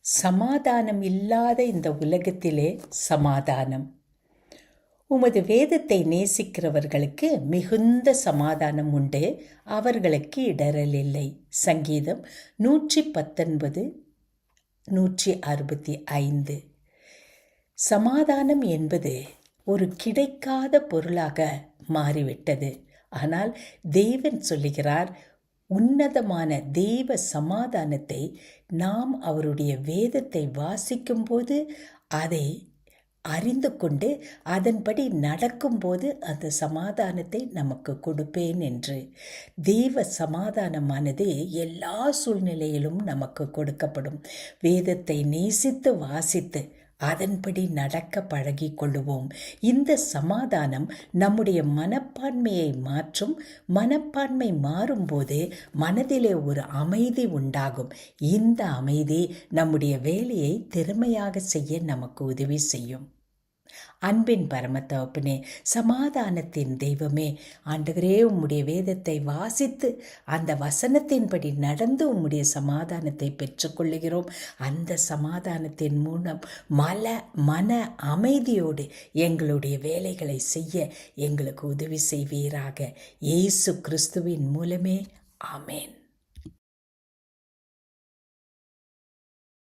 சமாதானம் இல்லாத இந்த உலகத்திலே சமாதானம். உமது வேதத்தை நேசிக்கிறவர்களுக்கு மிகுந்த சமாதானம் உண்டு. அவர்களுக்கு இடரல் இல்லை. சங்கீதம் நூற்றி பத்தொன்பது நூற்றி அறுபத்தி ஐந்து சமாதானம் என்பது ஒரு கிடைக்காத பொருளாக மாறிவிட்டது. ஆனால் தேவன் சொல்லுகிறார் உன்னதமான தெய்வ சமாதானத்தை நாம் அவருடைய வேதத்தை வாசிக்கும்போது அதை அறிந்து கொண்டு அதன்படி நடக்கும்போது அந்த சமாதானத்தை நமக்கு கொடுப்பேன் என்று. தெய்வ சமாதானமானது எல்லா சூழ்நிலையிலும் நமக்கு கொடுக்கப்படும். வேதத்தை நேசித்து வாசித்து அதன்படி நடக்க பழகி கொள்ளுவோம். இந்த சமாதானம் நம்முடைய மனப்பான்மையை மாற்றும். மனப்பான்மை மாறும்போது மனதிலே ஒரு அமைதி உண்டாகும். இந்த அமைதி நம்முடைய வேலையை திறமையாக செய்ய நமக்கு உதவி செய்யும். அன்பின் பரமத்தவப்பனே சமாதானத்தின் தெய்வமே ஆண்டவரே உம்முடைய வேதத்தை வாசித்து அந்த வசனத்தின்படி நடந்து உம்முடைய சமாதானத்தை பெற்றுக்கொள்ளுகிறோம். அந்த சமாதானத்தின் மூலம் மல மன அமைதியோடு எங்களுடைய வேலைகளை செய்ய எங்களுக்கு உதவி செய்வீராக. இயேசு கிறிஸ்துவின் மூலமே. ஆமேன்.